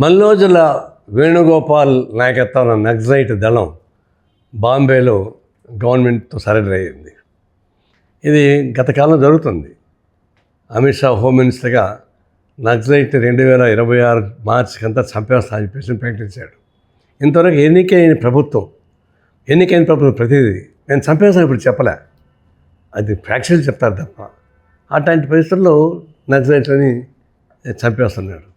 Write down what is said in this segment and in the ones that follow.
మల్లోజుల వేణుగోపాల్ నాయకత్వంలో నక్సలైట్ దళం బాంబేలో గవర్నమెంట్తో సరెండర్ అయ్యింది. ఇది గత కాలం జరుగుతుంది. అమిత్ షా హోమ్ మినిస్టర్గా నక్సలైట్ రెండు వేల ఇరవై ఆరు మార్చికి అంతా చంపేస్తా చెప్పేసి ప్రకటించాడు. ఇంతవరకు ఎన్నికైన ప్రభుత్వం ఎన్నికైన ప్రభుత్వం ప్రతిదీ నేను చంపేస్తాను ఇప్పుడు చెప్పలే. అది ఫ్యాక్చువల్ చెప్తారు తప్ప. అట్లాంటి పరిస్థితుల్లో నక్సలైట్లని చంపేస్తున్నాడు.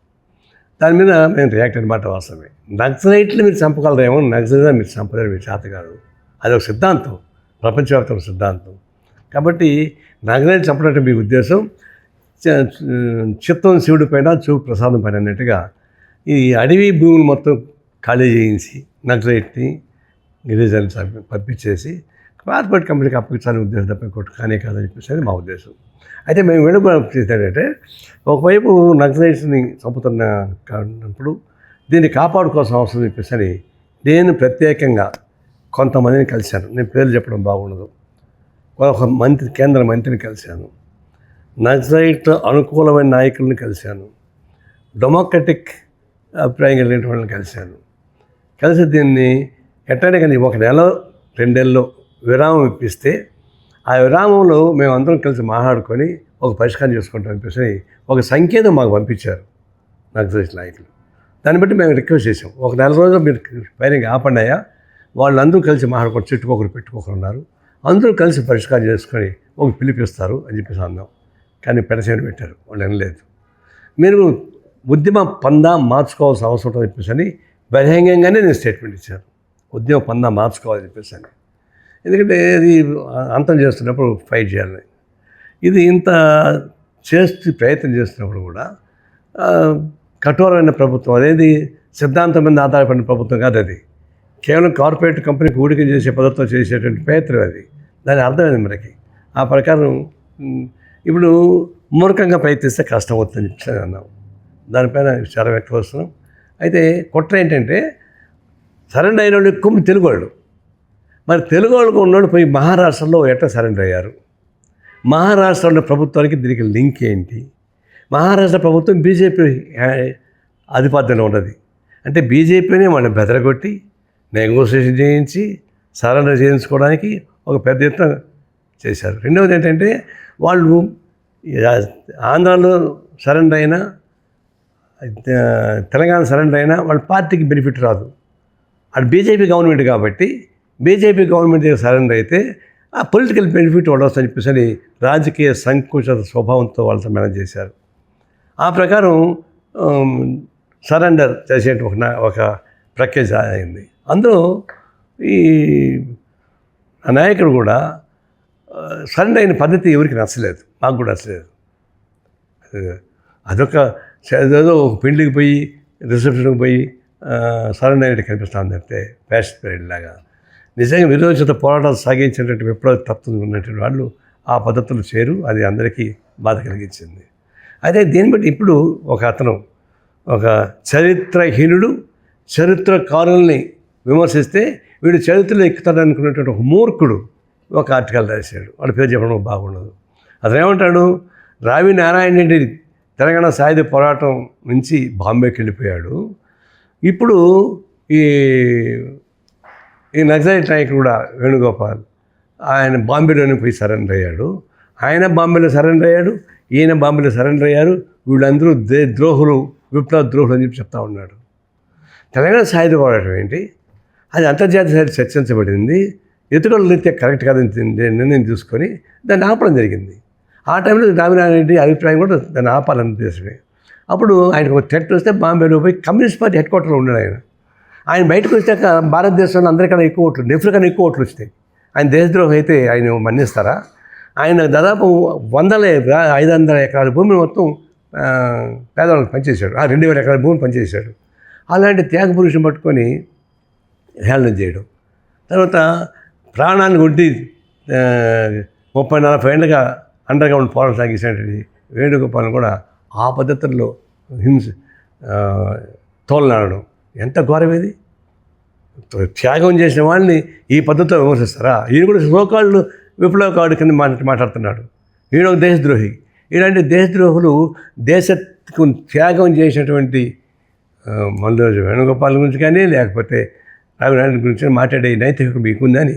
దాని మీద మేము రియాక్ట్ అనమాట వాస్తవమే. నక్సలైట్లు మీరు చంపగలరేమో నక్సలైట్ మీరు చంపలేరు మీరు చేత కాదు అది ఒక సిద్ధాంతం ప్రపంచవ్యాప్తమైన సిద్ధాంతం. కాబట్టి నక్సలైట్ చంపడం మీ ఉద్దేశం చిత్తం శివుడి పైన చూపు ప్రసాదం పైన అన్నట్టుగా ఈ అడవి భూములు మొత్తం ఖాళీ చేయించి నక్సలైట్ని గిరిజనులు పంపించేసి కార్పొరేట్ కంపెనీకి అప్పగించాలని ఉద్దేశం తప్ప ఇంకోటి కానీ కాదని చెప్పేసి మా ఉద్దేశం. అయితే మేము వెనుక చేసేటంటే ఒకవైపు నక్సలైట్స్ని చంపుతున్న కానప్పుడు దీన్ని కాపాడుకోవాల్సిన అవసరం చెప్పేసి అని నేను ప్రత్యేకంగా కొంతమందిని కలిశాను. నేను పేర్లు చెప్పడం బాగుండదు. ఒక మంత్రి కేంద్ర మంత్రిని కలిశాను. నక్సలైట్ అనుకూలమైన నాయకులను కలిశాను. డెమోక్రటిక్ అభిప్రాయం కలిగిన వాళ్ళని కలిశాను. కలిసి దీన్ని ఎట్టనే కానీ ఒక నెల రెండేళ్ళలో విరామం ఇప్పిస్తే ఆ విరామంలో మేము అందరం కలిసి మాట్లాడుకొని ఒక పరిష్కారం చేసుకుంటాం అనిపిస్తే ఒక సంకేతం మాకు పంపించారు నాకు తెలిసిన నాయకులు. దాన్ని బట్టి మేము రిక్వెస్ట్ చేసాం ఒక నెల రోజులు మీరు ఫైరింగ్ ఆపండియా వాళ్ళందరూ కలిసి మాట్లాడుకొని చుట్టుకోకరు పెట్టుకోకరు ఉన్నారు. అందరూ కలిసి పరిష్కారం చేసుకొని ఒక పిలిపిస్తారు అని చెప్పేసి అన్నాం. కానీ పెడసేని పెట్టారు. వాళ్ళు వినలేదు. మీరు ఉద్యమ పందా మార్చుకోవాల్సిన అవసరం ఉంటుందని చెప్పేసి అని బహిరంగంగానే నేను స్టేట్మెంట్ ఇచ్చాను. ఉద్యమ పందా మార్చుకోవాలని చెప్పేసి అని. ఎందుకంటే అది అంతం చేస్తున్నప్పుడు ఫైట్ చేయాలి ఇది ఇంత చేస్తూ ప్రయత్నం చేస్తున్నప్పుడు కూడా కఠోరమైన ప్రభుత్వం అనేది సిద్ధాంతం మీద ఆధారపడిన ప్రభుత్వం కాదు అది. కేవలం కార్పొరేట్ కంపెనీకి ఊడిక చేసే పదార్థం చేసేటువంటి ప్రయత్నం అది. దాని అర్థమైంది మనకి? ఆ ప్రకారం ఇప్పుడు మూర్ఖంగా ప్రయత్నిస్తే కష్టం అవుతుందని చెప్పి అన్నాం. దానిపైన విచారం వ్యక్తం వస్తున్నాం అయితే కుట్ర ఏంటంటే సరెండర్ అయిన వాళ్ళు ఎక్కువ తెలుగు వాళ్ళు. మరి తెలుగు వాళ్ళకు ఉన్నోళ్ళు పోయి మహారాష్ట్రలో ఎట్లా సరెండర్ అయ్యారు? మహారాష్ట్రలో ప్రభుత్వానికి దీనికి లింక్ ఏంటి? మహారాష్ట్ర ప్రభుత్వం బీజేపీ ఆధిపత్యంలో ఉన్నది. అంటే బీజేపీని వాళ్ళని బెదరగొట్టి నెగోసియేషన్ చేయించి సరెండర్ చేయించుకోవడానికి ఒక పెద్ద ఎత్తున చేశారు. రెండవది ఏంటంటే వాళ్ళు ఆంధ్రాలో సరెండర్ అయినా తెలంగాణ సరెండర్ అయినా వాళ్ళ పార్టీకి బెనిఫిట్ రాదు. అటు బీజేపీ గవర్నమెంట్ కాబట్టి బీజేపీ గవర్నమెంట్ దగ్గర సరెండర్ అయితే ఆ పొలిటికల్ బెనిఫిట్ ఉండవచ్చు అని చెప్పేసి అని రాజకీయ సంకుచిత స్వభావంతో వాళ్ళతో మేనేజ్ చేశారు. ఆ ప్రకారం సరెండర్ చేసే ఒక నా- ఒక ప్రక్రియ అయింది అందులో ఈ నాయకుడు కూడా సరెండర్ అయిన పద్ధతి ఎవరికి నచ్చలేదు. మాకు కూడా నచ్చలేదు. అదొక ఏదో ఒక పెళ్ళికి పోయి రిసెప్షన్కి పోయి సరెండర్ అయినట్టు కనిపిస్తుంది తప్పితే ఫ్యాషన్ పీరియడ్ లాగా. నిజంగా విరోచిత పోరాటాలు సాగించినటువంటి విప్లవ తత్వం ఉన్నటువంటి వాళ్ళు ఆ పద్ధతులు చేరు అది అందరికీ బాధ కలిగించింది. అయితే దీన్ని బట్టి ఇప్పుడు ఒక అతను ఒక చరిత్రహీనుడు చరిత్రకారుల్ని విమర్శిస్తే వీడు చరిత్రలో ఎక్కుతాడు అనుకున్నటువంటి ఒక మూర్ఖుడు ఒక ఆర్టికల్ రాశాడు. వాడి పేరు చెప్పడం బాగుండదు. అతను ఏమంటాడు? రావి నారాయణ రెడ్డి తెలంగాణ సాయుధ పోరాటం నుంచి బాంబేకి వెళ్ళిపోయాడు. ఇప్పుడు ఈ ఈ నక్సలైట్ నాయకుడు కూడా వేణుగోపాల్. ఆయన బాంబేలోనే పోయి సరెండర్ అయ్యాడు. ఆయన బాంబేలో సరెండర్ అయ్యాడు. ఈయన బాంబేలో సరెండర్ అయ్యారు. వీళ్ళందరూ దే ద్రోహులు విప్లవ ద్రోహులు అని చెప్పి చెప్తా ఉన్నాడు. తెలంగాణ సాయుధ పోరాటం ఏంటి? అది అంతర్జాతీయ చర్చించబడింది. ఎత్తుగడల రీత్యా కరెక్ట్ కాదని నిర్ణయం తీసుకొని దాన్ని ఆపడం జరిగింది. ఆ టైంలో రామినారాయణ రెడ్డి అభిప్రాయం కూడా దాన్ని ఆపాలని ఉద్దేశమే. అప్పుడు ఆయనకు ఒక థ్రెట్ వస్తే బాంబేలో పోయి కమ్యూనిస్ట్ పార్టీ హెడ్ క్వార్టర్లో ఉన్నాడు ఆయన. ఆయన బయటకు వచ్చాక భారతదేశంలో అందరికన్నా ఎక్కువ ఓట్లు నెఫ్లు కన్నా ఎక్కువ ఓట్లు వచ్చినాయి ఆయన దేశద్రోహం అయితే ఆయన మన్నిస్తారా? ఆయన దాదాపు వందల ఐదు వందల ఎకరాల భూమిని మొత్తం పేదవాళ్ళకి పనిచేశాడు ఆ రెండు వేల ఎకరాల భూమిని పనిచేశాడు అలాంటి త్యాగ పురుషుని పట్టుకొని హేళన చేయడం. తర్వాత ప్రాణాన్ని కొట్టి ముప్పై నలభై ఏళ్ళుగా అండర్ గ్రౌండ్ పోరాటం సాగించినటువంటి వేణుగోపాలను కూడా ఆ పద్ధతుల్లో హింస తోలనాడడం. ఎంత ఘోరం ఇది? త్యాగం చేసిన వాళ్ళని ఈ పద్ధతిలో విమర్శిస్తారా? ఈయన కూడా సోకాళ్ళు విప్లవకాడు కింద మాట్లాడుతున్నాడు. ఈయన ఒక దేశద్రోహి. ఇలాంటి దేశద్రోహులు దేశకు త్యాగం చేసినటువంటి మందోజు వేణుగోపాల్ గురించి కానీ లేకపోతే రావినారాయణ గురించి మాట్లాడే నైతిక మీకుందని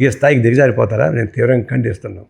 ఈ స్థాయికి దిగజారిపోతారా? నేను తీవ్రంగా ఖండిస్తున్నాను.